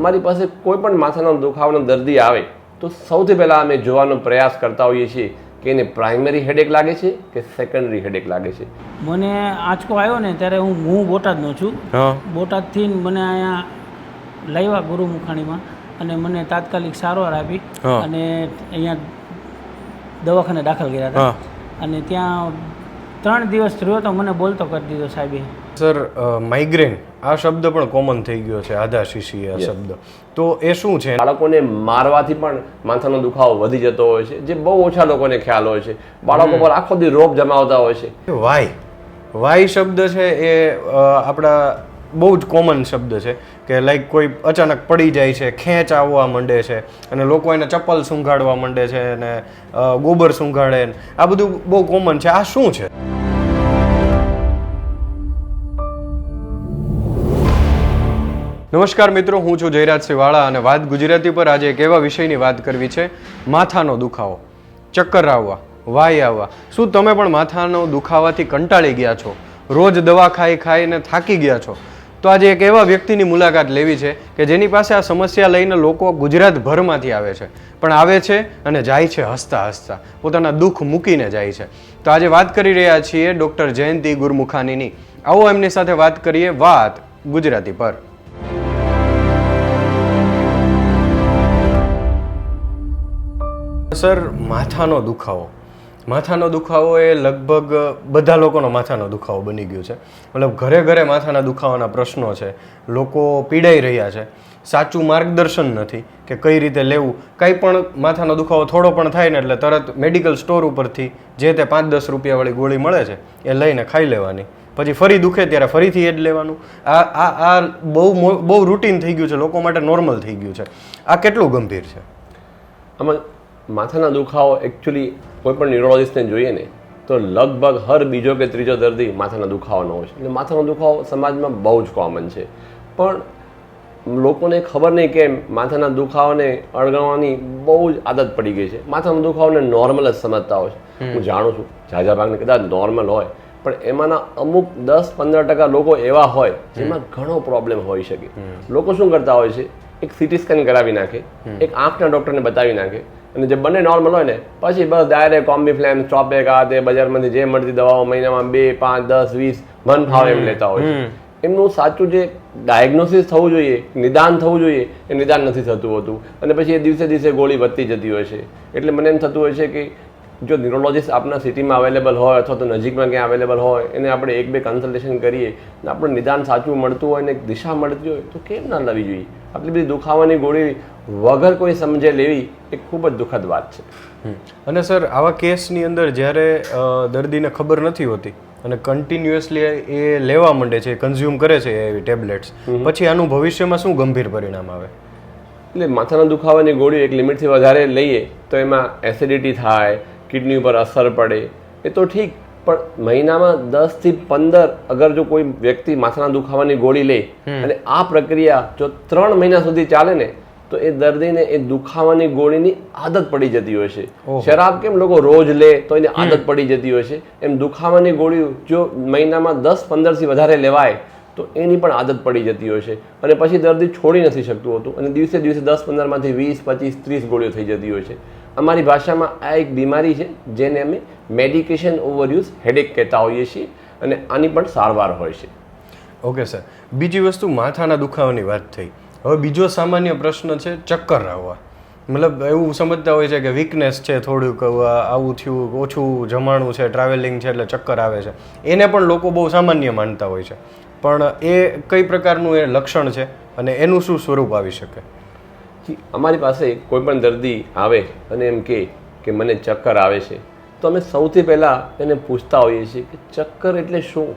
અમારી પાસે કોઈ પણ માથાનો દુખાવાનો દર્દી આવે તો સૌથી પહેલાં અમે જોવાનો પ્રયાસ કરતા હોઈએ છીએ કે એને પ્રાઇમરી હેડેક લાગે છે કે સેકન્ડરી હેડેક લાગે છે? મને આંચકો આવ્યો ને ત્યારે હું હું બોટાદનો છું. બોટાદથી મને અહીંયા લાવ્યા ગુરુ મુખાણીમાં અને મને તાત્કાલિક સારવાર આપી અને અહીંયા દવાખાને દાખલ કર્યા હતા. અને ત્યાં ત્રણ દિવસ રહ્યો તો મને બોલતો કરી દીધો સાહેબે. સર માઇગ્રેન આ શબ્દ પણ કોમન થઈ ગયો છે આધા શીશી આ શબ્દ. તો એ શું છે? બાળકોને મારવાથી પણ માથાનો દુખાવો વધી જતો હોય છે જે બહુ ઓછા લોકોને ખ્યાલ હોય છે. બાળકો પર આખો દી રોગ જમાવતા હોય છે. વાય. વાય શબ્દ છે એ આપણા બહુ જ કોમન શબ્દ છે કે લાઈક કોઈ અચાનક પડી જાય છે ખેંચ આવવા માંડે છે અને લોકો એને ચપ્પલ સૂંઘાડવા માંડે છે અને ગોબર સૂંઘાડે આ બધું બહુ કોમન છે. આ શું છે? નમસ્કાર મિત્રો, હું છું જયરાજ વાળા અને વાત ગુજરાતી પર આજે એક એવા વિષયની વાત કરવી છે, માથાનો દુખાવો. ચક્કર આવવા વાય આવવા. શું તમે પણ માથાનો દુખાવાથી કંટાળી ગયા છો? રોજ દવા ખાઈ ખાઈને થાકી ગયા છો? તો આજે એક એવા વ્યક્તિની મુલાકાત લેવી છે કે જેની પાસે આ સમસ્યા લઈને લોકો ગુજરાતભરમાંથી આવે છે. પણ આવે છે અને જાય છે હસતા હસતા. પોતાના દુઃખ મૂકીને જાય છે. તો આજે વાત કરી રહ્યા છીએ ડૉક્ટર જયંતિ ગુરમુખાનીની. આવો એમની સાથે વાત કરીએ વાત ગુજરાતી પર. સર, માથાનો દુખાવો. માથાનો દુખાવો એ લગભગ બધા લોકોનો માથાનો દુખાવો બની ગયો છે. મતલબ ઘરે ઘરે માથાના દુખાવાના પ્રશ્નો છે. લોકો પીડાઈ રહ્યા છે. સાચું માર્ગદર્શન નથી કે કઈ રીતે લેવું. કંઈ પણ માથાનો દુખાવો થોડો પણ થાય ને એટલે તરત મેડિકલ સ્ટોર ઉપરથી જે તે પાંચ દસ રૂપિયાવાળી ગોળી મળે છે, એ લઈને ખાઈ લેવાની. પછી ફરી દુખે ત્યારે ફરીથી એ જ લેવાનું. આ આ આ બહુ બહુ રૂટીન થઈ ગયું છે. લોકો માટે નોર્મલ થઈ ગયું છે. આ કેટલું ગંભીર છે? આમાં માથાના દુખાવો એકચ્યુઅલી કોઈ પણ ન્યુરોલોજિસ્ટને જોઈએ ને તો લગભગ હર બીજો કે ત્રીજો દર્દી માથાના દુખાવાનો હોય છે એટલે માથાનો દુખાવો સમાજમાં બહુ જ કોમન છે. પણ લોકોને ખબર નહીં કેમ માથાના દુખાવાને અળગાવવાની બહુ જ આદત પડી ગઈ છે. માથાના દુખાવાને નોર્મલ જ સમજતા હોય છે. હું જાણું છું ઝાઝા ભાગને કદાચ નોર્મલ હોય પણ એમાંના અમુક દસ પંદર ટકા લોકો એવા હોય જેમાં ઘણો પ્રોબ્લેમ હોઈ શકે. લોકો શું કરતા હોય છે? એક સિટી સ્કેન કરાવી નાખે એક આંખના ડૉક્ટરને બતાવી નાખે અને જે બંને નોર્મલ હોય ને પછી બસ ડાયરેક્ટ કોમ્બી ફ્લેમ સ્ટોપેક આ તે બજારમાંથી જે મળતી દવાઓ મહિનામાં બે પાંચ દસ વીસ મન ફાવે એમ લેતા હોય એમનું સાચું જે ડાયગ્નોસિસ થવું જોઈએ નિદાન થવું જોઈએ એ નિદાન નથી થતું હોતું. અને પછી એ દિવસે દિવસે ગોળી વધતી જતી હોય છે. એટલે મને એમ થતું હોય છે કે જો ન્યુરોલોજીસ્ટ આપણા સિટીમાં અવેલેબલ હોય અથવા તો નજીકમાં ક્યાં અવેલેબલ હોય એને આપણે એક બે કન્સલ્ટેશન કરીએ ને આપણે નિદાન સાચું મળતું હોય ને દિશા મળતી હોય તો કેમ ના લાવી જોઈએ? આટલી બધી દુખાવાની ગોળી વગર કોઈ સમજે લેવી એ ખૂબ જ દુઃખદ વાત છે. અને સર આવા કેસની અંદર જ્યારે દર્દીને ખબર નથી હોતી અને કન્ટિન્યુઅસલી એ લેવા માંડે છે કન્ઝ્યુમ કરે છે એવી ટેબ્લેટ્સ પછી આનું ભવિષ્યમાં શું ગંભીર પરિણામ આવે? એટલે માથાના દુખાવાની ગોળી એક લિમિટથી વધારે લઈએ તો એમાં એસિડિટી થાય કિડની ઉપર અસર પડે એ તો ઠીક પણ મહિનામાં દસથી પંદર અગર જો કોઈ વ્યક્તિ માથાના દુખાવાની ગોળી લે અને આ પ્રક્રિયા જો ત્રણ મહિના સુધી ચાલે ને તો એ દર્દીને એ દુખાવાની ગોળીની આદત પડી જતી હોય છે. શરાબ કેમ લોકો રોજ લે તો એને આદત પડી જતી હોય છે. એમ દુખાવાની ગોળી જો મહિનામાં દસ પંદરથી વધારે લેવાય તો એની પણ આદત પડી જતી હોય છે. અને પછી દર્દી છોડી નથી શકતું હોતું. અને દિવસે દિવસે દસ પંદરમાંથી વીસ પચીસ ત્રીસ ગોળીઓ થઈ જતી હોય છે. અમારી ભાષામાં આ એક બીમારી છે જેને અમે મેડિકેશન ઓવરયુઝ હેડેક કહેતા હોઈએ છીએ અને આની પણ સારવાર હોય છે. ઓકે સર બીજી વસ્તુ માથાના દુખાવાની વાત થઈ. હવે બીજો સામાન્ય પ્રશ્ન છે ચક્કર આવવા. મતલબ એવું સમજતા હોય છે કે વીકનેસ છે થોડુંક આવું થયું ઓછું જમાણું છે ટ્રાવેલિંગ છે એટલે ચક્કર આવે છે. એને પણ લોકો બહુ સામાન્ય માનતા હોય છે. પણ એ કઈ પ્રકારનું એ લક્ષણ છે અને એનું શું સ્વરૂપ આવી શકે? અમારી પાસે કોઈ પણ દર્દી આવે અને એમ કહે કે મને ચક્કર આવે છે તો અમે સૌથી પહેલાં એને પૂછતા હોઈએ છીએ કે ચક્કર એટલે શું?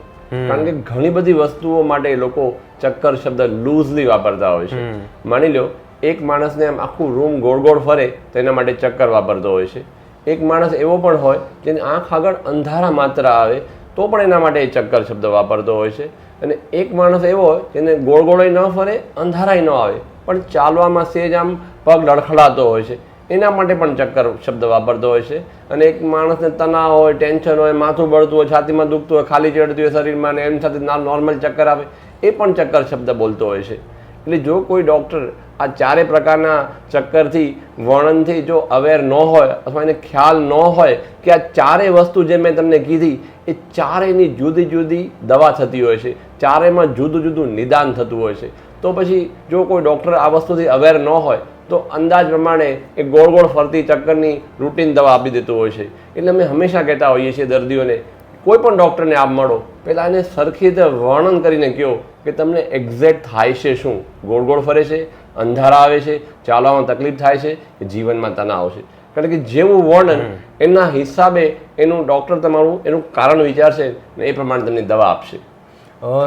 કારણ કે ઘણી બધી વસ્તુઓ માટે લોકો ચક્કર શબ્દ લૂઝલી વાપરતા હોય છે. માની લો એક માણસને આમ આખું રૂમ ગોળ ગોળ ફરે તો એના માટે ચક્કર વાપરતો હોય છે. એક માણસ એવો પણ હોય જેની આંખ આગળ અંધારા માત્ર આવે તો પણ એના માટે એ ચક્કર શબ્દ વાપરતો હોય છે. અને એક માણસ એવો હોય જેને ગોળ ગોળોય ન ફરે અંધારાય ન આવે પણ ચાલવામાં સેજ આમ પગ લડખડાતો હોય છે. એના માટે પણ ચક્કર શબ્દ વાપરતો હોય છે. અને એક માણસને તણાવ હોય ટેન્શન હોય માથું બળતું હોય છાતીમાં દુખતું હોય ખાલી ચડતું હોય શરીરમાં અને એમ સાથે નોર્મલ ચક્કર આવે એ પણ ચક્કર શબ્દ બોલતો હોય છે. એટલે જો કોઈ ડૉક્ટર આ ચારે પ્રકારના ચક્કરથી, વર્ણનથી જો અવેર ન હોય અથવા એને ખ્યાલ ન હોય કે આ ચારે વસ્તુ જે મેં તમને કીધી, એ ચારેયની જુદી જુદી દવા થતી હોય છે. ચારેયમાં જુદું જુદું નિદાન થતું હોય છે. તો પછી જો કોઈ ડૉક્ટર આ વસ્તુથી અવેર ન હોય, તો અંદાજ પ્રમાણે એ ગોળ ગોળ ફરતી ચક્કરની રૂટીન દવા આપી દેતું હોય છે. એટલે અમે હંમેશા કહેતા હોઈએ છીએ દર્દીઓને કોઈ પણ ડૉક્ટરને આપ મળો પહેલાં એને સરખી રીતે વર્ણન કરીને કહો કે તમને એક્ઝેક્ટ થાય છે શું? ગોળ ગોળ ફરે છે અંધારા આવે છે ચાલવામાં તકલીફ થાય છે કે જીવનમાં તણાવ છે? કારણ કે જેવું વર્ણન એના હિસાબે એનું ડૉક્ટર તમારું એનું કારણ વિચારશે ને એ પ્રમાણે તમને દવા આપશે.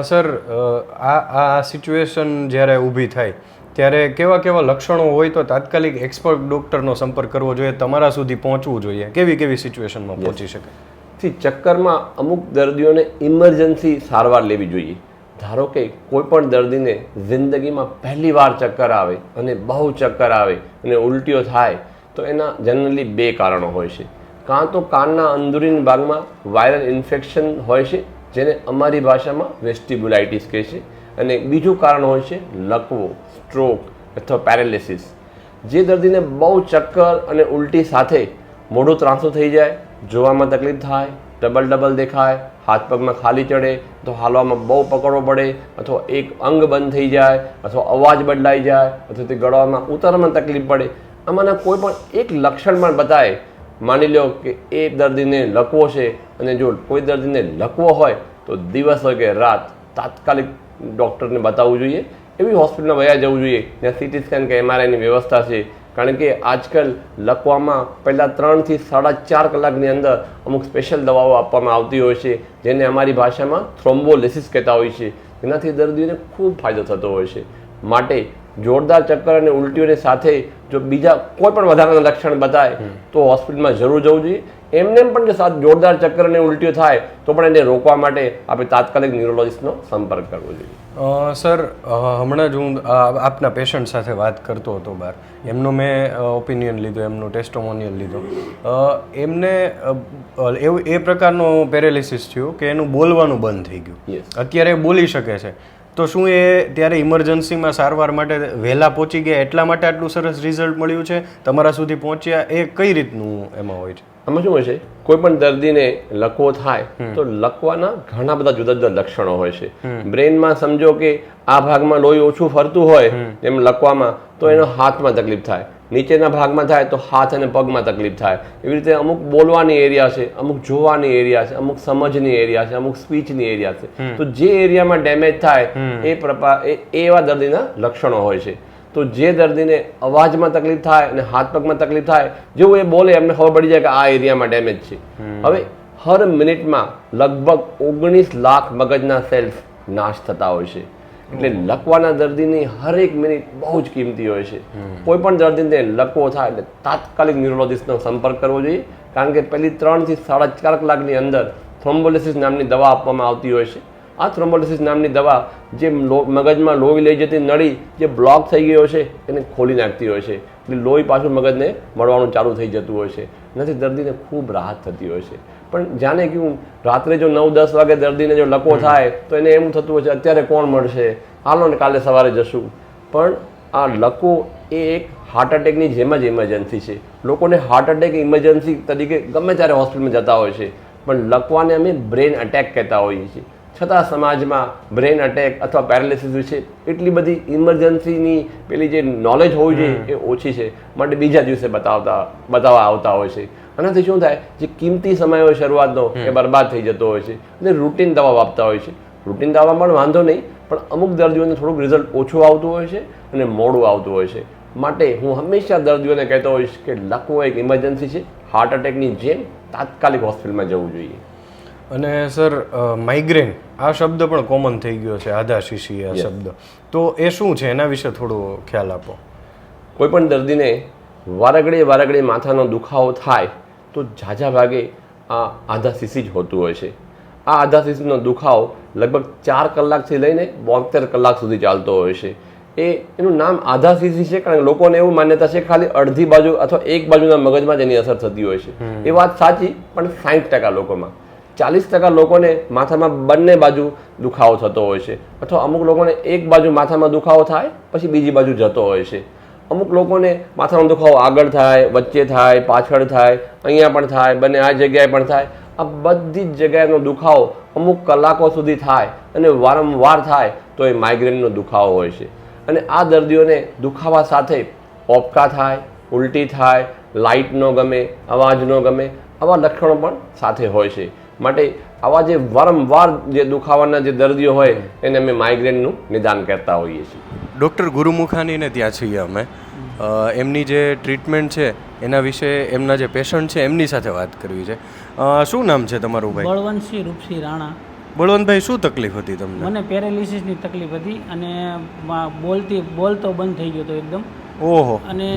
સર આ આ સિચ્યુએશન જ્યારે ઊભી થાય ત્યારે કેવા કેવા લક્ષણો હોય તો તાત્કાલિક એક્સપર્ટ ડૉક્ટરનો સંપર્ક કરવો જોઈએ તમારા સુધી પહોંચવું જોઈએ. કેવી કેવી સિચ્યુએશનમાં પહોંચી શકે? થી ચક્કરમાં અમુક દર્દીઓને ઇમરજન્સી સારવાર લેવી જોઈએ. ધારો કે કોઈ પણ દર્દીને જિંદગીમાં પહેલી વાર ચક્કર આવે અને બહુ ચક્કર આવે અને ઉલટીઓ થાય, તો એના જનરલી બે કારણો હોય છે. કાં તો કાનના અંદુરીન ભાગમાં વાયરલ ઇન્ફેક્શન હોય છે, જેને અમારી ભાષામાં વેસ્ટિબ્યુલાઇટિસ કહે છે, અને બીજું કારણ હોય છે લકવો સ્ટ્રોક અથવા પેરેલિસિસ જે દર્દીને બહુ ચક્કર અને ઉલટી સાથે મોઢું ત્રાંસું થઈ જાય જોવામાં તકલીફ થાય ડબલ ડબલ દેખાય, હાથ પગમાં ખાલી ચડે, તો હાલવામાં બહુ પકડવો પડે, અથવા એક અંગ બંધ થઈ જાય, અથવા અવાજ બદલાઈ જાય, અથવા તે ગળવામાં ઉતારવામાં તકલીફ પડે. આમાંના કોઈ પણ એક લક્ષણ પણ બતાવે માની લો કે એ દર્દીને લકવો છે અને જો કોઈ દર્દીને લકવો હોય, તો દિવસ હોય કે રાત તાત્કાલિક ડૉક્ટરને બતાવવું જોઈએ. એવી હોસ્પિટલમાં વયા જવું જોઈએ. જ્યાં સીટી સ્કેન કે એમઆરઆઈની વ્યવસ્થા છે. કારણ કે આજકાલ લખવામાં પહેલાં ત્રણથી સાડા ચાર કલાકની અંદર અમુક સ્પેશિયલ દવાઓ આપવામાં આવતી હોય છે જેને અમારી ભાષામાં થ્રોમ્બોલિસિસ કહેતા હોય છે. જેનાથી દર્દીઓને ખૂબ ફાયદો થતો હોય છે. માટે જોરદાર ચક્કર અને ઉલટીઓની સાથે જો બીજા કોઈ પણ વધારાના લક્ષણ બતાય તો હોસ્પિટલમાં જરૂર જવું જોઈએ. એમને એમ પણ જો જોરદાર ચક્કર અને ઉલટીઓ થાય તો પણ એને રોકવા માટે આપણે તાત્કાલિક ન્યુરોલોજિસ્ટનો સંપર્ક કરવો જોઈએ. સર હમણાં જ હું આપના પેશન્ટ સાથે વાત કરતો હતો બહાર. એમનો મેં ઓપિનિયન લીધો એમનું ટેસ્ટોમોનિયલ લીધો. એમને એવું એ પ્રકારનો પેરેલિસિસ થયું કે એનું બોલવાનું બંધ થઈ ગયું. અત્યારે બોલી શકે છે. તો શું એ ત્યારે ઇમરજન્સીમાં સારવાર માટે વહેલા પહોંચી ગયા? એટલા માટે આટલું સરસ રિઝલ્ટ મળ્યું છે? તમારા સુધી પહોંચ્યા? એ કઈ રીતનું એમાં હોય છે? આમાં શું હોય છે? કોઈ પણ દર્દીને લકવો થાય તો લકવાના ઘણા બધા જુદા જુદા લક્ષણો હોય છે. બ્રેનમાં સમજો કે આ ભાગમાં લોહી ઓછું ફરતું હોય એમ લકવામાં તો એનો હાથમાં તકલીફ થાય. નીચેના ભાગમાં થાય તો હાથ અને પગમાં તકલીફ થાય. એવી રીતે અમુક બોલવાની એરિયા છે અમુક જોવાની એરિયા છે અમુક સમજની એરિયા છે અમુક સ્પીચની એરિયા છે. તો જે એરિયામાં ડેમેજ થાય એ એ એવા દર્દીના લક્ષણો હોય છે. તો જે દર્દીને અવાજમાં તકલીફ થાય અને હાથ પગમાં તકલીફ થાય જેવું એ બોલે એમને ખબર પડી જાય કે આ એરિયામાં ડેમેજ છે. હવે હર મિનિટમાં લગભગ ઓગણીસ લાખ મગજના સેલ્સ નાશ થતા હોય છે. એટલે લકવાના દર્દીની હરેક મિનિટ બહુ જ કિંમતી હોય છે. કોઈ પણ દર્દીને લકવો થાય એટલે તાત્કાલિક ન્યુરોલોજિસ્ટનો સંપર્ક કરવો જોઈએ કારણ કે પહેલી ત્રણથી સાડા ચાર કલાકની અંદર થ્રોમ્બોલિસિસ નામની દવા આપવામાં આવતી હોય છે. આ થ્રોમ્બોલિસિસ નામની દવા જે મગજમાં લોહી લઈ જતી નળી જે બ્લોક થઈ ગયો છે એને ખોલી નાખતી હોય છે. એટલે લોહી પાછું મગજને મળવાનું ચાલુ થઈ જતું હોય છે. એનાથી દર્દીને ખૂબ રાહત થતી હોય છે. પણ જાણે કેવું રાત્રે જો નવ દસ વાગે દર્દીને જો લકવો થાય તો એને એમ થતું હોય છે અત્યારે કોણ મળશે? હાલો ને કાલે સવારે જશું. પણ આ લકવો એ એક હાર્ટ એટેકની જેમ જ ઇમરજન્સી છે. લોકોને હાર્ટ એટેક ઇમરજન્સી તરીકે ગમે ત્યારે હોસ્પિટલમાં જતા હોય છે. પણ લકવાને અમે બ્રેન અટેક કહેતા હોઈએ છીએ. છતાં સમાજમાં બ્રેન અટેક અથવા પેરાલિસિસ વિશે એટલી બધી ઇમરજન્સીની પેલી જે નોલેજ હોવી જોઈએ એ ઓછી છે. માટે બીજા દિવસે બતાવતા બતાવવા આવતા હોય છે. આનાથી શું થાય? જે કિંમતી સમય હોય શરૂઆતનો એ બરબાદ થઈ જતો હોય છે. અને રૂટીન દવા આપતા હોય છે. રૂટીન દવા પણ વાંધો નહીં પણ અમુક દર્દીઓને થોડુંક રિઝલ્ટ ઓછું આવતું હોય છે અને મોડું આવતું હોય છે. માટે હું હંમેશા દર્દીઓને કહેતો હોઈશ કે લકવો એક ઇમરજન્સી છે. હાર્ટ અટેકની જેમ તાત્કાલિક હોસ્પિટલમાં જવું જોઈએ. અને સર માઇગ્રેન આ શબ્દ પણ કોમન થઈ ગયો છે આધા શીશી આ શબ્દ. તો એ શું છે? એના વિશે થોડો ખ્યાલ આપો. કોઈ પણ દર્દીને વારગડે વારગડે માથાનો દુખાવો થાય તો ઝાઝા ભાગે આ આધા શીશી જ હોતું હોય છે. આ આધા શીશીનો દુખાવો લગભગ ચાર કલાકથી લઈને બોતેર કલાક સુધી ચાલતો હોય છે. એ એનું નામ આધા શીશી છે કારણ કે લોકોને એવું માન્યતા છે ખાલી અડધી બાજુ અથવા એક બાજુના મગજમાં જ એની અસર થતી હોય છે. એ વાત સાચી પણ સાઠ ટકા લોકોમાં. ચાલીસ ટકા લોકોને માથામાં બંને બાજુ દુખાવો થતો હોય છે. અથવા અમુક લોકોને એક બાજુ માથામાં દુખાવો થાય, પછી બીજી બાજુ જતો હોય છે. અમુક લોકોને માથાનો દુખાવો આગળ થાય, વચ્ચે થાય, પાછળ થાય, અહીંયા પણ થાય, બંને આ જગ્યાએ પણ થાય. આ બધી જ જગ્યાએનો દુખાવો અમુક કલાકો સુધી થાય અને વારંવાર થાય તો એ માઇગ્રેનનો દુખાવો હોય છે. અને આ દર્દીઓને દુખાવા સાથે ઓપકા થાય, ઉલટી થાય લાઇટ ન ગમે, અવાજ ન ગમે, આવા લક્ષણો પણ સાથે હોય છે. માટે આવા જે વારંવાર જે દુખાવાના જે દર્દીઓ હોય એને અમે માઇગ્રેનનું નિદાન કરતા હોઈએ છીએ. ડૉક્ટર ગુરુમુખાનીને ત્યાં છીએ અમે. એમની જે ટ્રીટમેન્ટ છે એના વિશે એમના જે પેશન્ટ છે એમની સાથે વાત કરવી છે. શું નામ છે તમારું ભાઈ? બળવંતસિંહ રૂપસિંહ રાણા. બળવંતભાઈ શું તકલીફ હતી તમને? મને પેરેલિસિસની તકલીફ હતી અને બોલતી બોલતો બંધ થઈ ગયો હતો એકદમ. ઓહો. અને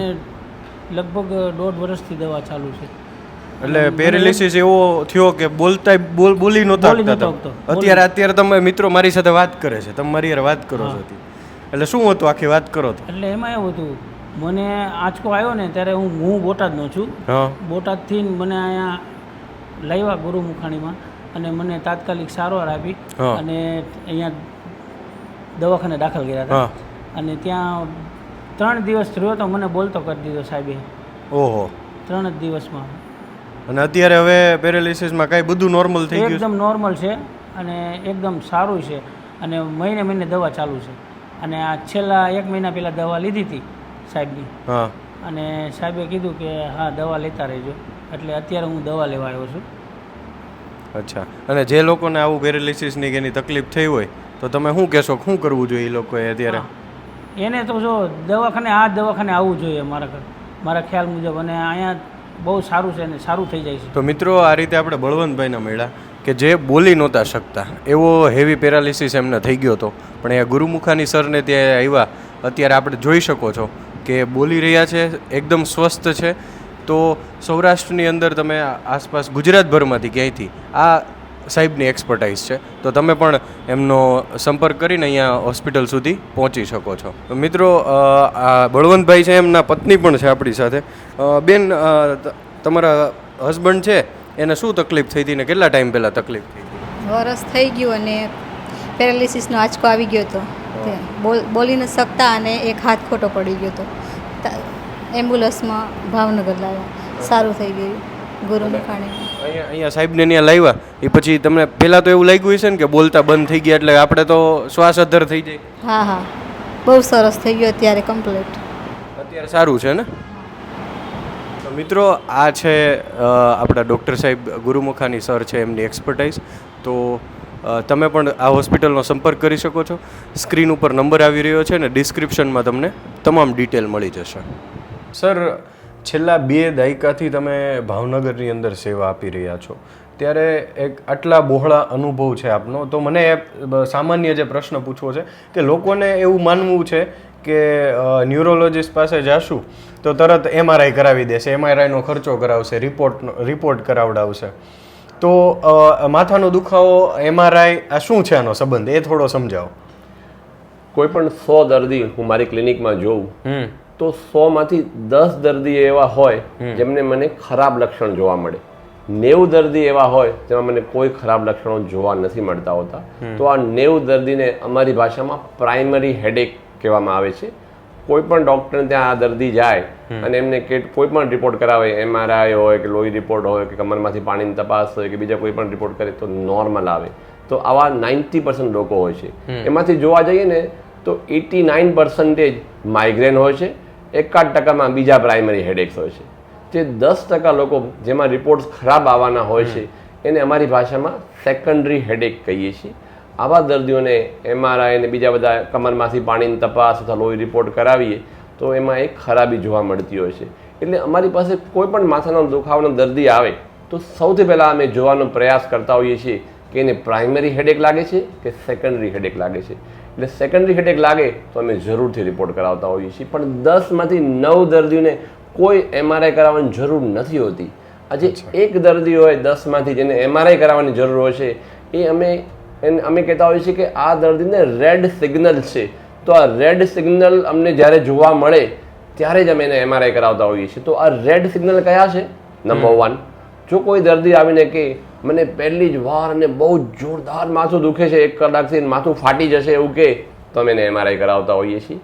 લગભગ દોઢ વર્ષથી દવા ચાલુ છે. એટલે પેરેલિસિસ એવો થયો કે બોલતા બોલ બોલી નહોતા અત્યારે અત્યારે તમે મિત્રો મારી સાથે વાત કરે છે. તમે મારી યાર વાત કરો છો એટલે શું હતું આખી વાત કરો તો? એટલે એમાં એવું હતું. મને આંચકો આવ્યો ને ત્યારે હું હું બોટાદનો છું. બોટાદથી મને અહીંયા લાવ્યા ગુરુ મુખાણીમાં અને મને તાત્કાલિક સારવાર આપી અને અહીંયા દવાખાને દાખલ કર્યા હતા. અને ત્યાં ત્રણ દિવસ રહ્યો તો મને બોલતો કરી દીધો સાહેબે. ઓહો. ત્રણ જ દિવસમાં. અને અત્યારે હવે પેરેલિસિસમાં કાંઈ બધું નોર્મલ થઈ ગયું છે? એકદમ નોર્મલ છે અને એકદમ સારું છે અને મહિને મહિને દવા ચાલુ છે. અને આ છેલ્લા એક મહિના પહેલાં દવા લીધી હતી સાહેબની. હા. અને સાહેબે કીધું કે હા દવા લેતા રહેજો. એટલે અત્યારે હું દવા લેવા આવ્યો છું. અચ્છા. અને જે લોકોને આવું પેરેલિસિસની કે એની તકલીફ થઈ હોય તો તમે શું કહેશો? શું કરવું જોઈએ એ લોકોએ અત્યારે? એને તો જો દવાખાને આ દવાખાને આવવું જોઈએ મારા મારા ખ્યાલ મુજબ. અને અહીંયા બહુ સારું છે અને સારું થઈ જાય છે. તો મિત્રો, આ રીતે આપણે બળવંતભાઈના મળ્યા કે જે બોલી નહોતા શકતા. એવો હેવી પેરાલિસિસ એમને થઈ ગયો હતો. પણ એ ગુરુમુખાની સરને ત્યાં આવ્યા. અત્યારે આપણે જોઈ શકો છો કે બોલી રહ્યા છે, એકદમ સ્વસ્થ છે. તો સૌરાષ્ટ્રની અંદર તમે આસપાસ ગુજરાતભરમાંથી ક્યાંયથી આ સાહેબની એક્સપર્ટાઇઝ છે. તો તમે પણ એમનો સંપર્ક કરીને અહીંયા હોસ્પિટલ સુધી પહોંચી શકો છો. મિત્રો આ બળવંતભાઈ છે એમના પત્ની પણ છે આપણી સાથે. બેન તમારા હસબન્ડ છે એને શું તકલીફ થઈ હતી ને કેટલા ટાઈમ પહેલાં તકલીફ થઈ હતી? વરસ થઈ ગયું અને પેરાલિસિસનો આંચકો આવી ગયો હતો. તે બોલ બોલી ન શકતા અને એક હાથ ખોટો પડી ગયો હતો. એમ્બ્યુલન્સમાં ભાવનગર લાવ્યા. સારું થઈ ગયું. ગુરુ મુખાણી અહીંયા અહીંયા સાહેબને ત્યાં લાવ્યા. એ પછી તમને પહેલાં તો એવું લાગ્યું હશે ને કે બોલતા બંધ થઈ ગયા એટલે આપણે તો શ્વાસ અધ્ધર થઈ જાય. હા હા. બહુ સરસ થઈ ગયો અત્યારે કમ્પ્લીટ અત્યારે સારું છે ને? તો મિત્રો આ છે આપણા ડૉક્ટર સાહેબ ગુરુમુખાની સર છે એમની એક્સપર્ટાઇઝ તો તમે પણ આ હોસ્પિટલનો સંપર્ક કરી શકો છો. સ્ક્રીન ઉપર નંબર આવી રહ્યો છે ને ડિસ્ક્રિપ્શનમાં તમને તમામ ડિટેલ મળી જશે. સર છેલ્લા બે દાયકાથી તમે ભાવનગરની અંદર સેવા આપી રહ્યા છો. ત્યારે એક આટલા બહોળા અનુભવ છે આપનો. તો મને સામાન્ય જે પ્રશ્ન પૂછવો છે કે લોકોને એવું માનવું છે કે ન્યુરોલોજીસ્ટ પાસે જાશું તો તરત એમઆરઆઈ કરાવી દેશે એમઆરઆઈનો ખર્ચો કરાવશે રિપોર્ટ રિપોર્ટ કરાવડાવશે. તો માથાનો દુખાવો એમઆરઆઈ આ શું છે આનો સંબંધ? એ થોડો સમજાવો. કોઈ પણ સો દર્દી હું મારી ક્લિનિકમાં જોઉં તો સોમાંથી દસ દર્દી એવા હોય જેમને મને ખરાબ લક્ષણ જોવા મળે. નેવું દર્દી એવા હોય જેમાં મને કોઈ ખરાબ લક્ષણો જોવા નથી મળતા હોતા. તો આ નેવું દર્દીને અમારી ભાષામાં પ્રાઇમરી હેડેક કહેવામાં આવે છે. કોઈ પણ ડૉક્ટર ત્યાં આ દર્દી જાય અને એમને કે કોઈ પણ રિપોર્ટ કરાવે એમઆરઆઈ હોય કે લોહી રિપોર્ટ હોય કે કમરમાંથી પાણીની તપાસ હોય કે બીજા કોઈ પણ રિપોર્ટ કરે તો નોર્મલ આવે. તો આવા નાઇન્ટી પર્સન્ટ લોકો હોય છે. એમાંથી જોવા જઈએ ને તો એટી નાઇન પર્સન્ટેજ માઇગ્રેન હોય છે. એકાદ ટકામાં બીજા પ્રાઇમરી હેડેક્સ હોય છે. જે દસ ટકા લોકો જેમાં રિપોર્ટ્સ ખરાબ આવવાના હોય છે, એને અમારી ભાષામાં સેકન્ડરી હેડેક કહીએ છીએ. આવા દર્દીઓને એમઆરઆઈ અને બીજા બધા કમરમાંથી પાણીની તપાસ અથવા લોહી રિપોર્ટ કરાવીએ, તો એમાં એક ખરાબી જોવા મળતી હોય છે. એટલે અમારી પાસે કોઈ પણ માથાનો દુખાવાનો દર્દી આવે, તો સૌથી પહેલાં અમે જોવાનો પ્રયાસ કરતા હોઈએ છીએ કે એને પ્રાઇમરી હેડેક લાગે છે કે સેકન્ડરી હેડેક લાગે છે. એટલે સેકન્ડરી હેડેક લાગે તો અમે જરૂરથી રિપોર્ટ કરાવતા હોઈએ છીએ. પણ દસમાંથી નવ દર્દીઓને કોઈ એમઆરઆઈ કરાવવાની જરૂર નથી હોતી. આજે એક દર્દી હોય દસમાંથી જેને એમઆરઆઈ કરાવવાની જરૂર હોય છે એ અમે એને અમે કહેતા હોઈએ છીએ કે આ દર્દીને રેડ સિગ્નલ છે. તો આ રેડ સિગ્નલ અમને જ્યારે જોવા મળે ત્યારે જ અમે એને એમઆરઆઈ કરાવતા હોઈએ છીએ. તો આ રેડ સિગ્નલ કયા છે? નંબર વન જો કોઈ દર્દી આવીને કે મને પહેલી જ વાર અને બહુ જોરદાર માથું દુખે છે. એક કલાકથી માથું ફાટી જશે એવું કે તો અમે એને એમઆરઆઈ કરાવતા હોઈએ છીએ.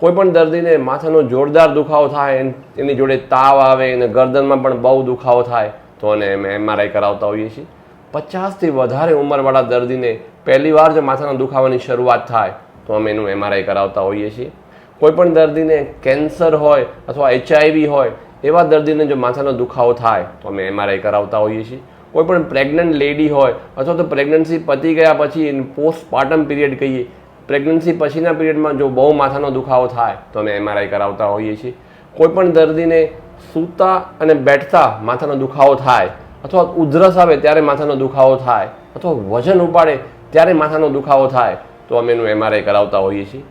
કોઈ પણ દર્દીને માથાનો જોરદાર દુખાવો થાય એની જોડે તાવ આવે અને ગરદનમાં પણ બહુ દુખાવો થાય, તો એને અમે એમઆરઆઈ કરાવતા હોઈએ છીએ. પચાસથી વધારે ઉંમરવાળા દર્દીને પહેલી વાર જો માથાના દુખાવાની શરૂઆત થાય, તો અમે એનું એમઆરઆઈ કરાવતા હોઈએ છીએ. કોઈ પણ દર્દીને કેન્સર હોય અથવા એચઆઈવી હોય, એવા દર્દીને જો માથાનો દુખાવો થાય, તો અમે એમઆરઆઈ કરાવતા હોઈએ છીએ. કોઈ પણ પ્રેગ્નન્ટ લેડી હોય અથવા તો પ્રેગ્નન્સી પતી ગયા પછી પોસ્ટપાર્ટમ પીરિયડ કહીએ. પ્રેગ્નન્સી પછીના પીરિયડમાં જો બહુ માથાનો દુખાવો થાય, તો અમે એમઆરઆઈ કરાવતા હોઈએ છીએ. કોઈ પણ દર્દીને સૂતા અને બેઠતા માથાનો દુખાવો થાય, અથવા ઉધરસ આવે ત્યારે માથાનો દુખાવો થાય, અથવા વજન ઉપાડે ત્યારે માથાનો દુખાવો થાય, તો અમે એનું એમઆરઆઈ કરાવતા હોઈએ છીએ.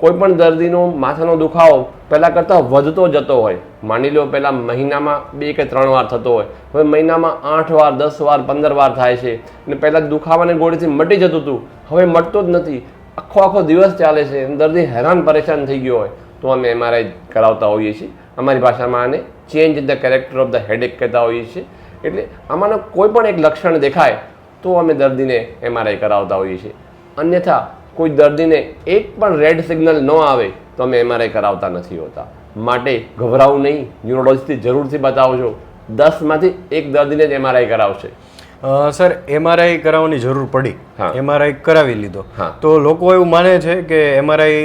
કોઈ પણ દર્દીનો માથાનો દુખાવો પહેલાં કરતાં વધતો જતો હોય. માની લો પહેલાં મહિનામાં બે કે ત્રણ વાર થતો હોય. હવે મહિનામાં આઠ વાર, દસ વાર, પંદર વાર થાય છે. અને પહેલાં દુખાવાને ગોળીથી મટી જતું હતું. હવે મટતો જ નથી. આખો આખો દિવસ ચાલે છે અને દર્દી હેરાન પરેશાન થઈ ગયો હોય. તો અમે એમઆરઆઈ કરાવતા હોઈએ છીએ. અમારી ભાષામાં આને change the character of the headache કહેતા હોઈએ છીએ. એટલે આમાંનો કોઈ પણ એક લક્ષણ દેખાય તો અમે દર્દીને એમઆરઆઈ કરાવતા હોઈએ છીએ. અન્યથા કોઈ દર્દીને એક પણ રેડ સિગ્નલ ન આવે તો અમે એમઆરઆઈ કરાવતા નથી હોતા. માટે ગભરાવું નહીં ન્યુરોલોજીથી જરૂરથી બતાવજો દસમાંથી એક દર્દીને જ એમઆરઆઈ કરાવશે. સર એમઆરઆઈ કરાવવાની જરૂર પડી. હા. એમઆરઆઈ કરાવી લીધો. હા. તો લોકો એવું માને છે કે એમઆરઆઈ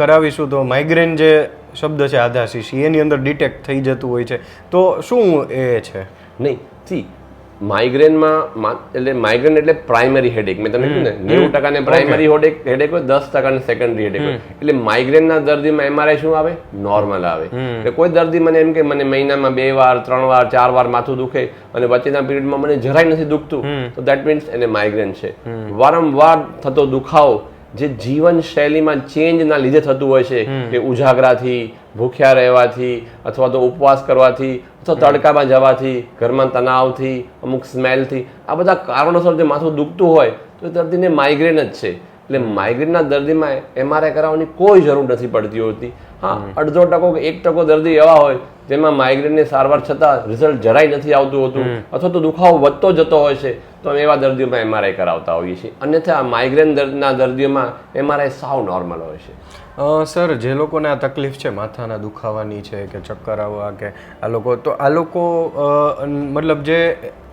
કરાવીશું તો માઇગ્રેન જે શબ્દ છે આધાશીશ એની અંદર ડિટેક્ટ થઈ જતું હોય છે. તો શું એ છે? નહીં સી માઇગ્રેનમાં એટલે માઇગ્રેન એટલે પ્રાઇમરી હેડેક મેં તમને કીધું ને નેવું ટકાને પ્રાઇમરી હેડેક હેડેક હોય દસ ટકાને સેકન્ડરી હેડેક હોય. એટલે માઇગ્રેનના દર્દીમાં એમઆરઆઈ શું આવે? નોર્મલ આવે. એટલે કોઈ દર્દી મને એમ કે મને મહિનામાં બે વાર ત્રણ વાર ચાર વાર માથું દુખે અને વચ્ચેના પીરિયડમાં મને જરાય નથી દુખતું. તો દેટ મીન્સ એને માઇગ્રેન છે. વારંવાર થતો દુખાવો જે જીવન શૈલીમાં ચેન્જના લીધે થતું હોય છે કે ઉજાગરાથી ભૂખ્યા રહેવાથી અથવા તો ઉપવાસ કરવાથી અથવા તડકામાં જવાથી ઘરમાં તણાવથી અમુક સ્મેલથી આ બધા કારણોસર જે માથું દુખતું હોય તો દર્દીને માઇગ્રેન જ છે. એટલે માઇગ્રેનના દર્દીમાં એમઆરઆઈ કરાવવાની કોઈ જરૂર નથી પડતી હોતી. હા અડધો ટકો કે એક ટકો દર્દી એવા હોય જેમાં માઇગ્રેનની સારવાર છતાં રિઝલ્ટ જરાય નથી આવતું હોતું અથવા તો દુખાવો વધતો જતો હોય છે તો અમે એવા દર્દીઓમાં એમઆરઆઈ કરાવતા હોઈએ છીએ. અન્યથા માઇગ્રેન દર્દના દર્દીઓમાં એમઆરઆઈ સાવ નોર્મલ હોય છે. સર જે લોકોને આ તકલીફ છે માથાના દુખાવાની છે કે ચક્કર આવવા કે આ લોકો તો આ લોકો મતલબ જે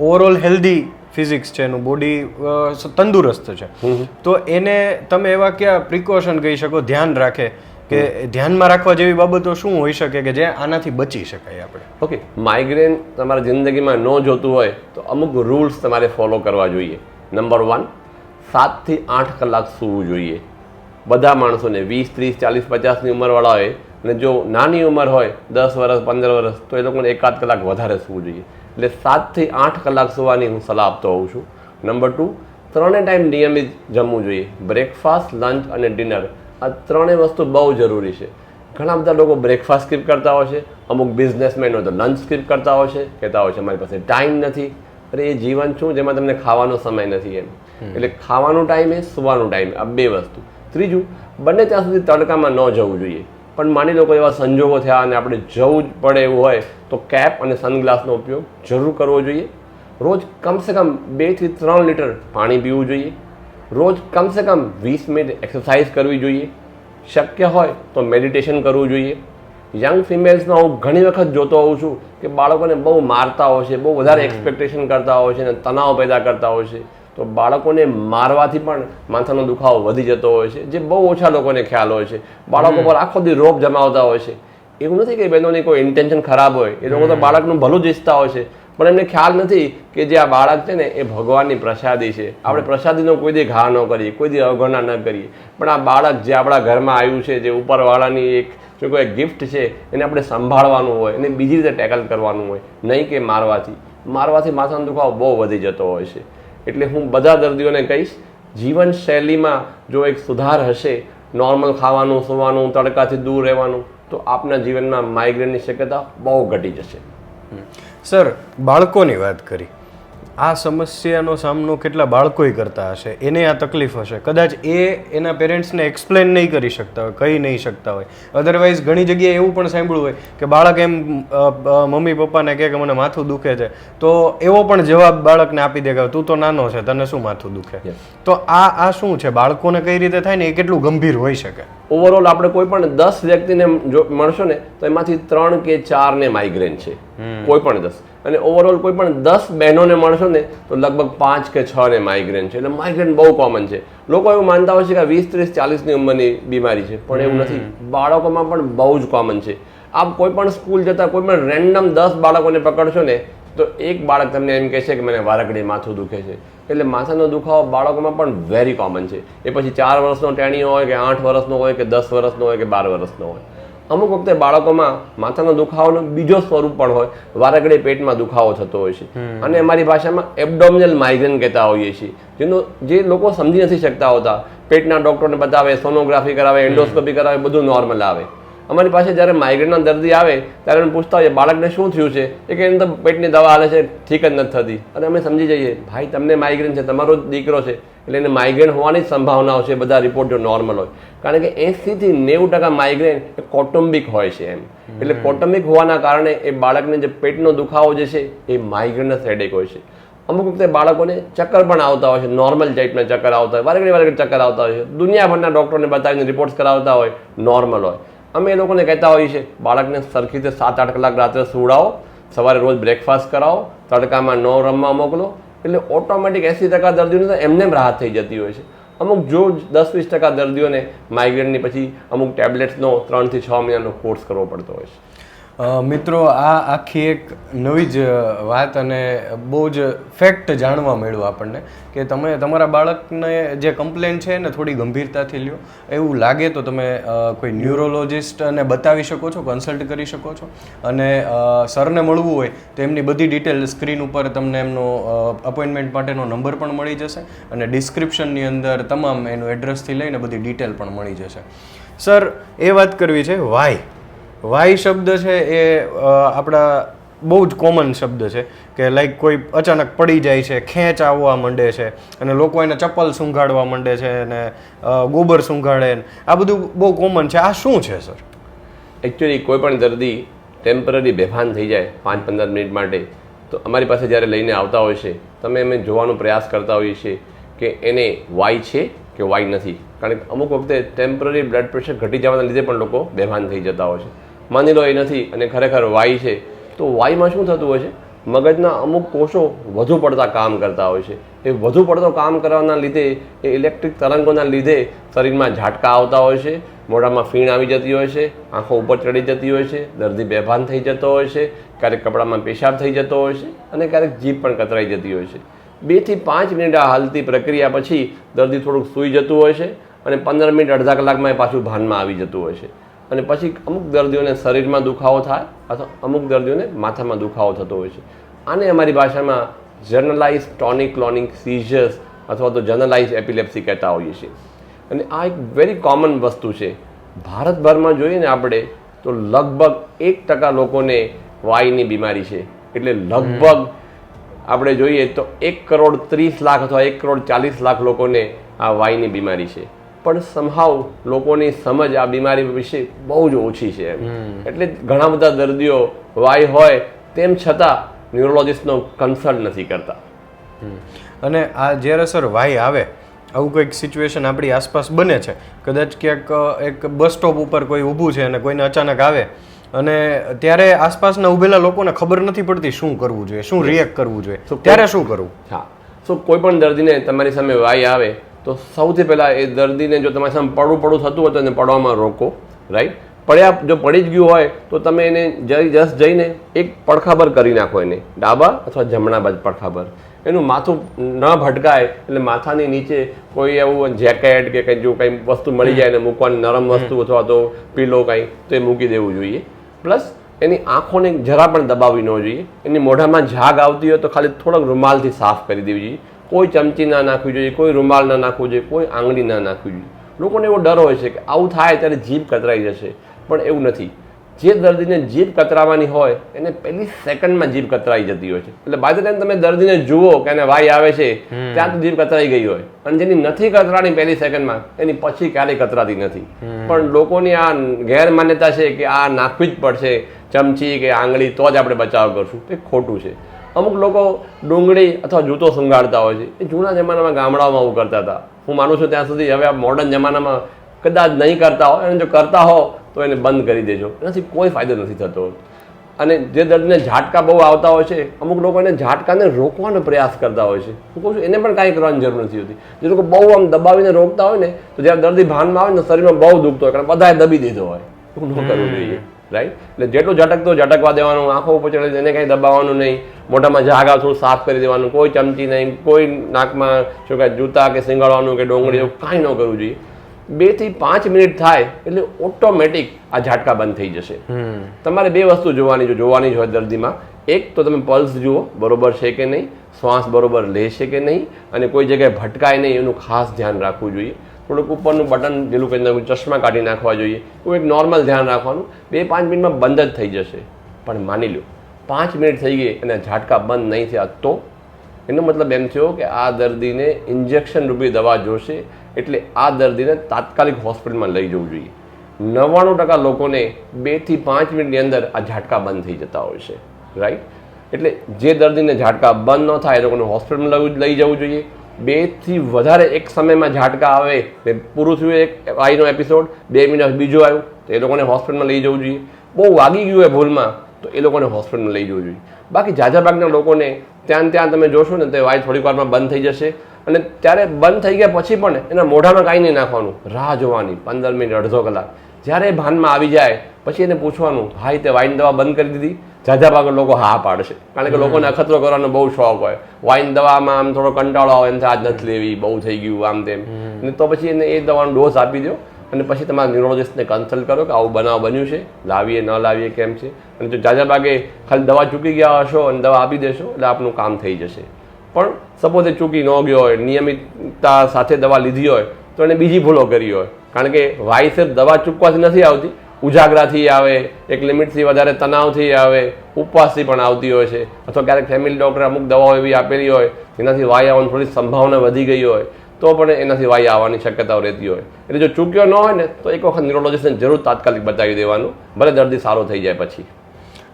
ઓવરઓલ હેલ્ધી ફિઝિક્સ છે એનું બોડી તંદુરસ્ત છે. તો એને તમે એવા કયા પ્રિકોશન કહી શકો? ધ્યાન રાખે. કે ધ્યાનમાં રાખવા જેવી બાબતો શું હોઈ શકે કે જે આનાથી બચી શકાય આપણે? ઓકે માઇગ્રેન તમારા જિંદગીમાં ન જોતું હોય તો અમુક રૂલ્સ તમારે ફોલો કરવા જોઈએ. નંબર વન સાતથી આઠ કલાક સૂવું જોઈએ. બધા માણસોને વીસ, ત્રીસ, ચાલીસ, પચાસની ઉંમરવાળા હોય અને જો નાની ઉંમર હોય, દસ વર્ષ, પંદર વર્ષ, તો એ લોકોને એકાદ કલાક વધારે સૂવું જોઈએ. એટલે સાતથી આઠ કલાક સૂવાની હું સલાહ આપતો હોઉં છું. નંબર ટુ ત્રણે ટાઈમ નિયમિત જમવું જોઈએ. બ્રેકફાસ્ટ લંચ અને ડિનર આ ત્રણેય વસ્તુ બહુ જરૂરી છે. ઘણા બધા લોકો બ્રેકફાસ્ટ સ્કીપ કરતા હોય છે અમુક બિઝનેસમેન હોય તો લંચ સ્કીપ કરતા હોય છે કહેતા હોય છે અમારી પાસે ટાઈમ નથી. અરે એ જીવન શું? જેમાં તમને ખાવાનો સમય નથી એમ. એટલે ખાવાનો ટાઈમ એ સુવાનો ટાઈમ આ બે વસ્તુ. ત્રીજું બંને ત્યાં સુધી તડકામાં ન જવું જોઈએ. પણ માની લો કોઈ એવા સંજોગો થયા અને આપણે જવું જ પડે એવું હોય તો કેપ અને સનગ્લાસનો ઉપયોગ જરૂર કરવો જોઈએ. રોજ કમસે કમ બેથી ત્રણ લીટર પાણી પીવું જોઈએ. રોજ કમસે કમ વીસ મિનિટ એક્સરસાઇઝ કરવી જોઈએ. શક્ય હોય તો મેડિટેશન કરવું જોઈએ. યંગ ફિમેલ્સમાં હું ઘણી વખત જોતો હોઉં છું કે બાળકોને બહુ મારતા હોય છે બહુ વધારે એક્સપેક્ટેશન કરતા હોય છે અને તણાવ પેદા કરતા હોય છે. તો બાળકોને મારવાથી પણ માથાનો દુખાવો વધી જતો હોય છે જે બહુ ઓછા લોકોને ખ્યાલ હોય છે. બાળકો પર આખો દી રોપ જમાવતા હોય છે. એવું નથી કે બહેનોની કોઈ ઇન્ટેન્શન ખરાબ હોય. એ લોકો તો બાળકનું ભલું જ ઈચ્છતા હોય છે. પણ એમને ખ્યાલ નથી કે જે આ બાળક છે ને એ ભગવાનની પ્રસાદી છે. આપણે પ્રસાદીનો કોઈ દી ઘા ન કરીએ કોઈ દી અવગણના ન કરીએ. પણ આ બાળક જે આપણા ઘરમાં આવ્યું છે જે ઉપરવાળાની એક જો કોઈ ગિફ્ટ છે એને આપણે સંભાળવાનું હોય એને બીજી રીતે ટેકલ કરવાનું હોય નહીં કે મારવાથી. મારવાથી માથાનો દુખાવો બહુ વધી જતો હોય છે. એટલે હું બધા દર્દીઓને કહીશ જીવનશૈલીમાં જો એક સુધાર હશે નોર્મલ ખાવાનું સુવાનું તડકાથી દૂર રહેવાનું તો આપના જીવનમાં માઇગ્રેનની શક્યતા બહુ ઘટી જશે. સર બાળકોની વાત કરી. આ સમસ્યાનો સામનો કેટલા બાળકોએ કરતા હશે? એને આ તકલીફ હશે. કદાચ એ એના પેરેન્ટ્સને એક્સપ્લેન નહીં કરી શકતા હોય કહી નહીં શકતા હોય. અધરવાઇઝ ઘણી જગ્યાએ એવું પણ સાંભળ્યું હોય કે બાળક એમ મમ્મી પપ્પાને કહે કે મને માથું દુખે છે. તો એવો પણ જવાબ બાળકને આપી દે કે તું તો નાનો છે તને શું માથું દુખે. તો આ આ શું છે? બાળકોને કઈ રીતે થાય ને એ કેટલું ગંભીર હોઈ શકે? ઓવરઓલ આપણે કોઈ પણ દસ વ્યક્તિને જો મળશો ને તો એમાંથી ત્રણ કે ચાર ને માઇગ્રેન છે. કોઈ પણ દસ. અને ઓવરઓલ કોઈ પણ દસ બહેનોને મળશો ને તો લગભગ પાંચ કે છ ને માઇગ્રેન છે. એટલે માઇગ્રેન બહુ કોમન છે. લોકો એવું માનતા હોય છે કે વીસ ત્રીસ ચાલીસની ઉંમરની બીમારી છે. પણ એવું નથી. બાળકોમાં પણ બહુ જ કોમન છે. આપ કોઈ પણ સ્કૂલ જતા કોઈ પણ રેન્ડમ દસ બાળકોને પકડશો ને તો એક બાળક તમને એમ કહેશે કે મને વારકડી માથું દુખે છે. એટલે માથાનો દુખાવો બાળકોમાં પણ વેરી કોમન છે. એ પછી ચાર વર્ષનો ટેણી હોય કે આઠ વર્ષનો હોય કે દસ વર્ષનો હોય કે બાર વર્ષનો હોય. અમુક વખતે બાળકોમાં માથાનો દુખાવાનો બીજો સ્વરૂપ પણ હોય. વારગડે પેટમાં દુખાવો થતો હોય છે. અને અમારી ભાષામાં એબડોમિનલ માઇગ્રેન કહેતા હોઈએ છીએ. જેનો જે લોકો સમજી નથી શકતા હોતા. પેટના ડૉક્ટરને બતાવે સોનોગ્રાફી કરાવે એન્ડોસ્કોપી કરાવે બધું નોર્મલ આવે. અમારી પાસે જ્યારે માઇગ્રેનના દર્દી આવે ત્યારે અમે પૂછતા હોઈએ બાળકને શું થયું છે? એ કે એને તો પેટની દવા હાલે છે ઠીક જ નથી થતી. અને અમે સમજી જઈએ ભાઈ તમને માઇગ્રેન છે તમારો જ દીકરો છે. એટલે એને માઇગ્રેન હોવાની સંભાવનાઓ છે બધા રિપોર્ટ જો નોર્મલ હોય. કારણ કે એંસીથી નેવું ટકા માઇગ્રેન એ કૌટુંબિક હોય છે એમ. એટલે કૌટુંબિક હોવાના કારણે એ બાળકને જે પેટનો દુખાવો જે છે એ માઇગ્રેનના હેડેક હોય છે. અમુક વખતે બાળકોને ચક્કર પણ આવતા હોય છે નોર્મલ ટાઈપના ચક્કર આવતા હોય વારગડી વારગડી ચક્કર આવતા હોય છે. દુનિયાભરના ડૉક્ટરને બતાવીને રિપોર્ટ્સ કરાવતા હોય નોર્મલ હોય. અમે એ લોકોને કહેતા હોઈએ છીએ બાળકને સરખી રીતે સાત આઠ કલાક રાત્રે સુવડાવો સવારે રોજ બ્રેકફાસ્ટ કરાવો તડકામાં ન રમવા મોકલો એટલે ઓટોમેટિક એંસી ટકા દર્દીઓને એમને એમ રાહત થઈ જતી હોય છે. અમુક જો દસ વીસ ટકા દર્દીઓને માઇગ્રેનની પછી અમુક ટેબ્લેટ્સનો ત્રણથી છ મહિનાનો કોર્સ કરવો પડતો હોય છે. મિત્રો, આ આખી એક નવી જ વાત અને બહુ જ ફેક્ટ જાણવા મળ્યું આપણને કે તમે તમારા બાળકને જે કમ્પ્લેન છે એને થોડી ગંભીરતાથી લ્યો. એવું લાગે તો તમે કોઈ ન્યુરોલોજિસ્ટને બતાવી શકો છો કન્સલ્ટ કરી શકો છો. અને સરને મળવું હોય તો એમની બધી ડિટેલ સ્ક્રીન ઉપર તમને એમનો અપોઇન્ટમેન્ટ માટેનો નંબર પણ મળી જશે અને ડિસ્ક્રિપ્શનની અંદર તમામ એનું એડ્રેસથી લઈને બધી ડિટેલ પણ મળી જશે. સર એ વાત કરવી છે વાય વાય શબ્દ છે એ આપણા બહુ જ કોમન શબ્દ છે કે લાઈક કોઈ અચાનક પડી જાય છે, ખેંચ આવવા માંડે છે અને લોકો એને ચપ્પલ સૂંઘાડવા માંડે છે અને ગોબર સૂંઘાડે આ બધું બહુ કોમન છે. આ શું છે સર એકચ્યુઅલી કોઈ પણ દર્દી ટેમ્પરરી બેભાન થઈ જાય પાંચ પંદર મિનિટ માટે, તો અમારી પાસે જ્યારે લઈને આવતા હોય છે, તમે અમે જોવાનો પ્રયાસ કરતા હોઈએ છીએ કે એને વાય છે કે વાય નથી. કારણ કે અમુક વખતે ટેમ્પરરી બ્લડ પ્રેશર ઘટી જવાના લીધે પણ લોકો બેભાન થઈ જતા હોય છે. માની લો એ નથી અને ખરેખર વાય છે, તો વાયમાં શું થતું હોય છે? મગજના અમુક કોષો વધુ પડતા કામ કરતા હોય છે. એ વધુ પડતો કામ કરવાના લીધે, એ ઇલેક્ટ્રિક તરંગોના લીધે શરીરમાં ઝાટકા આવતા હોય છે, મોઢામાં ફીણ આવી જતી હોય છે, આંખો ઉપર ચડી જતી હોય છે, દર્દી બેભાન થઈ જતો હોય છે, ક્યારેક કપડામાં પેશાબ થઈ જતો હોય છે અને ક્યારેક જીભ પણ કતરાઈ જતી હોય છે. બેથી પાંચ મિનિટ આ હાલતી પ્રક્રિયા પછી દર્દી થોડુંક સૂઈ જતું હોય છે અને પંદર મિનિટ અડધા કલાકમાં એ પાછું ભાનમાં આવી જતું હોય છે. અને પછી અમુક દર્દીઓને શરીરમાં દુખાવો થાય અથવા અમુક દર્દીઓને માથામાં દુખાવો થતો હોય છે. આને અમારી ભાષામાં જર્નલાઇઝ ટોનિક ક્લોનિક સીઝર્સ અથવા તો જર્નલાઇઝ એપિલેપ્સી કહેતા હોઈએ છીએ. અને આ એક વેરી કોમન વસ્તુ છે. ભારતભરમાં જોઈએ ને આપણે તો લગભગ એક ટકા લોકોને વાયની બીમારી છે. એટલે લગભગ આપણે જોઈએ તો એક કરોડ ત્રીસ લાખ અથવા એક કરોડ ચાલીસ લાખ લોકોને આ વાયની બીમારી છે. પણ સમહાવ લોકોની સમજ આ બીમારી વિશે બહુ જ ઓછી છે એટલે ઘણા બધા દર્દીઓ વાય હોય તેમ છતાં ન્યુરોલોજિસ્ટનો કન્સલ્ટ નથી કરતા. અને આ જ્યારે સર વાય આવે આવું કંઈક સિચ્યુએશન આપણી આસપાસ બને છે. કદાચ ક્યાંક એક બસ સ્ટોપ ઉપર કોઈ ઊભું છે અને કોઈને અચાનક આવે અને ત્યારે આસપાસના ઊભેલા લોકોને ખબર નથી પડતી શું કરવું જોઈએ શું રિએક્ટ કરવું જોઈએ. ત્યારે શું કરવું? હા. સો કોઈ પણ દર્દીને તમારી સામે વાય આવે તો સૌથી પહેલાં એ દર્દીને જો તમારી સામે પડવું પડવું થતું હોય તો એને પડવામાં રોકો રાઈટ પડ્યા જો પડી જ ગયું હોય તો તમે એને જઈ જસ જઈને એક પડખાબર કરી નાખો એને ડાબા અથવા જમણા બાજુ પડખાબર એનું માથું ન ભટકાય એટલે માથાની નીચે કોઈ એવું જેકેટ કે કંઈ જો કંઈ વસ્તુ મળી જાય ને મૂકવાની નરમ વસ્તુ અથવા તો પીલો કંઈ તો એ મૂકી દેવું જોઈએ. પ્લસ એની આંખોને જરા પણ દબાવવી ન જોઈએ. એની મોઢામાં ઝાગ આવતી હોય તો ખાલી થોડોક રૂમાલથી સાફ કરી દેવી જોઈએ. કોઈ ચમચી ના નાખવી જોઈએ કોઈ રૂમાલ ના નાખવું જોઈએ કોઈ આંગળી ના નાખવી જોઈએ. લોકોને એવો ડર હોય છે કે આવું થાય ત્યારે જીભ કતરાઈ જશે. પણ એવું નથી. જે દર્દીને જીભ કતરાવાની હોય એને પહેલી સેકન્ડમાં જીભ કતરાઈ જતી હોય છે. એટલે બાય ધ ટાઈમ તમે દર્દીને જુઓ કે એને વાય આવે છે ત્યાં તો જીભ કતરાઈ ગઈ હોય. અને જેની નથી કતરાની પહેલી સેકન્ડમાં એની પછી ક્યારેય કતરાતી નથી. પણ લોકોની આ ગેરમાન્યતા છે કે આ નાખવી જ પડશે ચમચી કે આંગળી તો જ આપણે બચાવ કરશું. તે ખોટું છે. અમુક લોકો ડુંગળી અથવા જૂતો સંગાડતા હોય છે. એ જૂના જમાનામાં ગામડાઓમાં આવું કરતા હતા. હું માનું છું ત્યાં સુધી હવે આ મોડર્ન જમાનામાં કદાચ નહીં કરતા હોય, અને જો કરતા હો, તો એને બંધ કરી દેજો. એનાથી કોઈ ફાયદો નથી થતો. અને જે દર્દીને ઝાટકા બહુ આવતા હોય છે, અમુક લોકો એને ઝાટકાને રોકવાનો પ્રયાસ કરતા હોય છે. હું કહું છું, એને પણ કાંઈ કરવાની જરૂર નથી હોતી. જે લોકો બહુ આમ દબાવીને રોકતા હોય ને, તો જ્યારે દર્દી ભાનમાં આવે ને, શરીરમાં બહુ દુખતો હોય, કારણ બધાએ દબી દીધો હોય. એવું ન કરવું જોઈએ. રાઈટ એટલે જેટલું ઝટકતો ઝટકવા દેવાનું આંખો ઉપર ચડે એને કંઈ દબાવવાનું નહીં. મોઢામાં જાગા થોડું સાફ કરી દેવાનું કોઈ ચમચી નહીં કોઈ નાકમાં શું કહે જૂતા કે સિંગાડવાનું કે ડોંગળી એવું કાંઈ ન કરવું જોઈએ. બેથી પાંચ મિનિટ થાય એટલે ઓટોમેટિક આ ઝાટકા બંધ થઈ જશે. તમારે બે વસ્તુ જોવાની જો જોવાની જ હોય દર્દીમાં. એક તો તમે પલ્સ જુઓ બરોબર છે કે નહીં? શ્વાસ બરોબર લે છે કે નહીં? અને કોઈ જગ્યાએ ભટકાય નહીં એનું ખાસ ધ્યાન રાખવું જોઈએ. થોડુંક ઉપરનું બટન ઢીલું કરી નાખવું ચશ્મા કાઢી નાખવા જોઈએ. એવું એક નોર્મલ ધ્યાન રાખવાનું. બે પાંચ મિનિટમાં બંધ જ થઈ જશે. પણ માની લો પાંચ મિનિટ થઈ ગઈ અને ઝાટકા બંધ નહીં થયા તો? એનો મતલબ એમ થયો કે આ દર્દીને ઇન્જેક્શન રૂપી દવા જોશે એટલે આ દર્દીને તાત્કાલિક હોસ્પિટલમાં લઈ જવું જોઈએ. નવ્વાણું ટકા લોકોને બેથી પાંચ મિનિટની અંદર આ ઝાટકા બંધ થઈ જતા હોય છે. રાઈટ એટલે જે દર્દીને ઝાટકા બંધ ન થાય એ લોકોને હોસ્પિટલમાં લઈ જવું જોઈએ. બેથી વધારે એક સમયમાં ઝાટકા આવે ને પૂરું થયું એક આઈનો એપિસોડ બે મિનિટ બીજું આવ્યું, તો એ લોકોને હોસ્પિટલમાં લઈ જવું જોઈએ. બહુ વાગી ગયું હોય ભૂલમાં, તો એ લોકોને હોસ્પિટલમાં લઈ જવું જોઈએ. બાકી ઝાઝા ભાગના લોકોને ત્યાં ત્યાં તમે જોશો ને, તો વાય થોડીક વારમાં બંધ થઈ જશે. અને ત્યારે બંધ થઈ ગયા પછી પણ એના મોઢામાં કાંઈ નહીં નાખવાનું. રાહ જોવાની, પંદર મિનિટ અડધો કલાક. જ્યારે ભાનમાં આવી જાય પછી એને પૂછવાનું ભાઈ તે વાઇન દવા બંધ કરી દીધી? ઝાઝા ભાગે લોકો હા પાડશે. કારણ કે લોકોને અખતરો કરવાનો બહુ શોખ હોય. વાઇન દવામાં આમ થોડો કંટાળો આવે એમ આજ નથી લેવી બહુ થઈ ગયું આમ તેમ. ને તો પછી એને એ દવાનો ડોઝ આપી દો અને પછી તમારા ન્યુરોલોજિસ્ટને કન્સલ્ટ કરો કે આવું બનાવ બન્યું છે લાવીએ ન લાવીએ કેમ છે? અને જો જાજા ભાગે ખાલી દવા ચૂકી ગયા હશો અને દવા આપી દેશો એટલે આપનું કામ થઈ જશે. પણ સપોઝ એ ચૂકી ન ગયો હોય નિયમિતતા સાથે દવા લીધી હોય તો એણે બીજી ભૂલો કરી હોય. કારણ કે સિર્ફ દવા ચૂકવાથી નથી આવતી. ઉજાગરાથી આવે, એક લિમિટથી વધારે તણાવથી આવે, ઉપવાસથી પણ આવતી હોય છે. અથવા ક્યારેક ફેમિલી ડૉક્ટરે અમુક દવાઓ એવી આપેલી હોય, જેનાથી વાઈ આવવાની થોડી સંભાવના વધી ગઈ હોય, તો પણ એનાથી વાઈ આવવાની શક્યતાઓ રહેતી હોય. એટલે જો ચૂક્યો ન હોય ને, તો એક વખત ન્યુરોલોજીસ્ટને જરૂર તાત્કાલિક બતાવી દેવાનું. ભલે દર્દી સારો થઈ જાય પછી.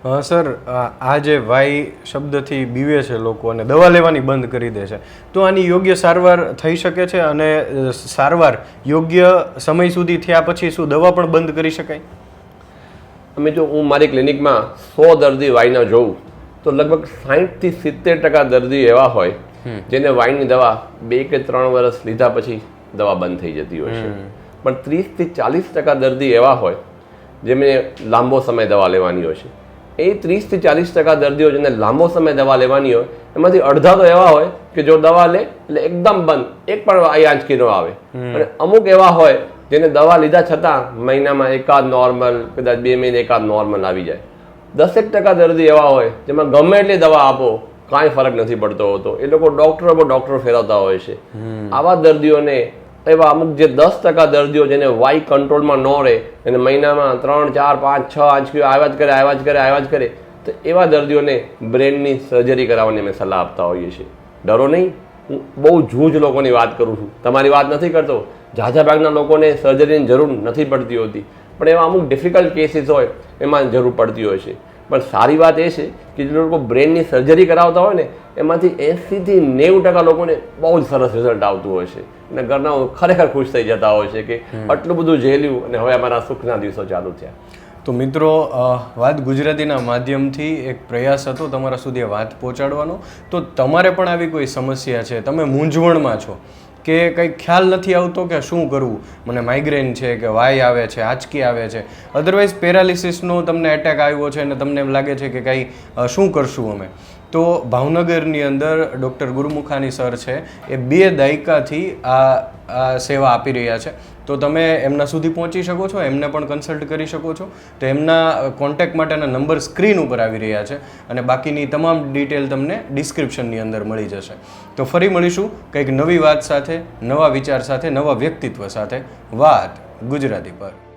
સર આ જે વાય શબ્દથી બીવે છે લોકો અને દવા લેવાની બંધ કરી દે છે. તો આની યોગ્ય સારવાર થઈ શકે છે અને સારવાર યોગ્ય સમય સુધી થયા પછી શું દવા પણ બંધ કરી શકાય? અમે જો હું મારી ક્લિનિકમાં સો દર્દી વાયના જોઉં તો લગભગ સાહીઠથી સિત્તેર ટકા દર્દી એવા હોય જેને વાયની દવા બે કે ત્રણ વર્ષ લીધા પછી દવા બંધ થઈ જતી હોય છે. પણ ત્રીસથી ચાલીસ ટકા દર્દી એવા હોય જેમને લાંબો સમય દવા લેવાની હોય છે. એ ત્રીસથી ચાલીસ ટકા દર્દીઓ જેને લાંબો સમય દવા લેવાની હોય એમાંથી અડધા તો એવા હોય કે જો દવા લે એટલે એકદમ બંધ. એક પણ આંચકી ન આવે. અને અમુક એવા હોય જેને દવા લીધા છતાં મહિનામાં એકાદ નોર્મલ કદાચ બે મહિને એકાદ નોર્મલ આવી જાય. દસેક ટકા દર્દી એવા હોય જેમાં ગમે એટલી દવા આપો કાંઈ ફરક નથી પડતો હોતો. એ લોકો ડૉક્ટરો પર ડૉક્ટરો ફેરવતા હોય છે. આવા દર્દીઓને એવા અમુક જે દસ ટકા દર્દીઓ જેને વાઈ કંટ્રોલમાં ન રહે અને મહિનામાં ત્રણ, ચાર, પાંચ, છ આંચકીઓ આવ્યા જ કરે આવ્યા જ કરે આવ્યા જ કરે, તો એવા દર્દીઓને બ્રેનની સર્જરી કરાવવાની અમે સલાહ આપતા હોઈએ છીએ. ડરો નહીં. હું બહુ જૂજ લોકોની વાત કરું છું. તમારી વાત નથી કરતો. ભાગના લોકોને સર્જરીની જરૂર નથી પડતી હોતી. પણ એવા અમુક ડિફિકલ્ટ કેસીસ હોય, એમાં જરૂર પડતી હોય છે. પણ સારી વાત એ છે કે જે લોકો બ્રેનની સર્જરી કરાવતા હોય ને એમાંથી એંસીથી નેવું ટકા લોકોને બહુ જ સરસ રિઝલ્ટ આવતું હોય છે. અને ઘરના ખરેખર ખુશ થઈ જતા હોય છે કે આટલું બધું ઝેલ્યું અને હવે અમારા સુખના દિવસો ચાલુ થયા. તો મિત્રો વાત ગુજરાતીના માધ્યમથી એક પ્રયાસ હતો તમારા સુધી વાત પહોંચાડવાનો. તો તમારે પણ આવી કોઈ સમસ્યા છે? તમે મૂંઝવણમાં છો કે કંઈ ખ્યાલ નથી આવતો કે શું કરવું? મને માઇગ્રેન છે કે વાય આવે છે, આંચકી આવે છે. અધરવાઇઝ પેરાલિસિસનો તમને એટેક આવ્યો છે અને તમને એમ લાગે છે કે કંઈ શું કરશું અમે? તો ભાવનગરની અંદર ડૉક્ટર ગુરુમુખાની સર છે, એ બે દાયકાથી આ આ સેવા આપી રહ્યા છે. તો તમે એમના સુધી પહોંચી શકો છો, એમને પણ કન્સલ્ટ કરી શકો છો. તો એમના કોન્ટેક્ટ માટેના નંબર સ્ક્રીન ઉપર આવી રહ્યા છે અને બાકીની તમામ ડિટેલ તમને ડિસ્ક્રિપ્શનની અંદર મળી જશે. તો ફરી મળીશું કંઈક નવી વાત સાથે, નવા વિચાર સાથે, નવા વ્યક્તિત્વ સાથે. વાત ગુજરાતી પર.